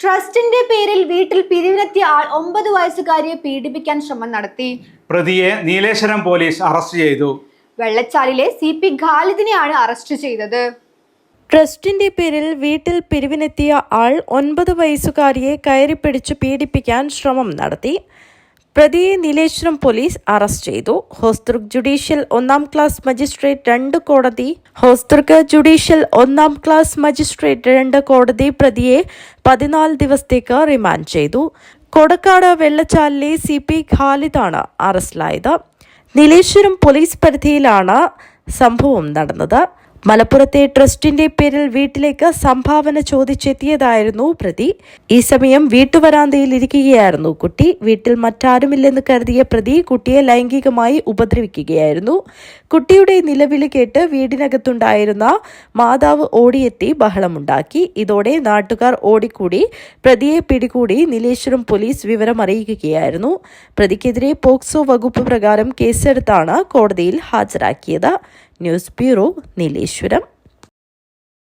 ട്രസ്റ്റിന്റെ പേരിൽ വീട്ടിൽ പിരിവിനെത്തിയ ആൾ ഒമ്പത് വയസ്സുകാരിയെ പീഡിപ്പിക്കാൻ ശ്രമം നടത്തി. പ്രതിയെ നീലേശ്വരം പോലീസ് അറസ്റ്റ് ചെയ്തു. വെള്ളച്ചാലിലെ സി പി ഖാലിദിനെയാണ് അറസ്റ്റ് ചെയ്തത്. ട്രസ്റ്റിന്റെ പേരിൽ വീട്ടിൽ പിരിവിനെത്തിയ ആൾ ഒൻപത് വയസ്സുകാരിയെ കയറിപ്പിടിച്ച് പീഡിപ്പിക്കാൻ ശ്രമം നടത്തി. പ്രതിയെ നീലേശ്വരം പോലീസ് അറസ്റ്റ് ചെയ്തു. ഹോസ്തൃക് ജുഡീഷ്യൽ ഒന്നാം ക്ലാസ് മജിസ്ട്രേറ്റ് രണ്ട് കോടതി ഹോസ്തൃക് ജുഡീഷ്യൽ ഒന്നാം ക്ലാസ് മജിസ്ട്രേറ്റ് രണ്ട് കോടതി പ്രതിയെ പതിനാല് ദിവസത്തേക്ക് റിമാൻഡ് ചെയ്തു. കൊടക്കാട് വെള്ളച്ചാലിലെ സി പി ഖാലിദാണ് അറസ്റ്റിലായത്. നീലേശ്വരം പോലീസ് പരിധിയിലാണ് സംഭവം നടന്നത്. മലപ്പുറത്തെ ട്രസ്റ്റിന്റെ പേരിൽ വീട്ടിലേക്ക് സംഭാവന ചോദിച്ചെത്തിയതായിരുന്നു പ്രതി. ഈ സമയം വീട്ടുവരാന്തയിൽ ഇരിക്കുകയായിരുന്നു കുട്ടി. വീട്ടിൽ മറ്റാരുമില്ലെന്ന് കരുതിയ പ്രതി കുട്ടിയെ ലൈംഗികമായി ഉപദ്രവിക്കുകയായിരുന്നു. കുട്ടിയുടെ നിലവിളി കേട്ട് വീടിനകത്തുണ്ടായിരുന്ന മാതാവ് ഓടിയെത്തി ബഹളമുണ്ടാക്കി. ഇതോടെ നാട്ടുകാർ ഓടിക്കൂടി. പ്രതിയെ പിടികൂടി നീലേശ്വരം പോലീസ് വിവരം അറിയിക്കുകയായിരുന്നു പ്രതിക്കെതിരെ പോക്സോ വകുപ്പ് പ്രകാരം കേസെടുത്താണ് കോടതിയിൽ ഹാജരാക്കിയത്. News bureau Nileshwaram.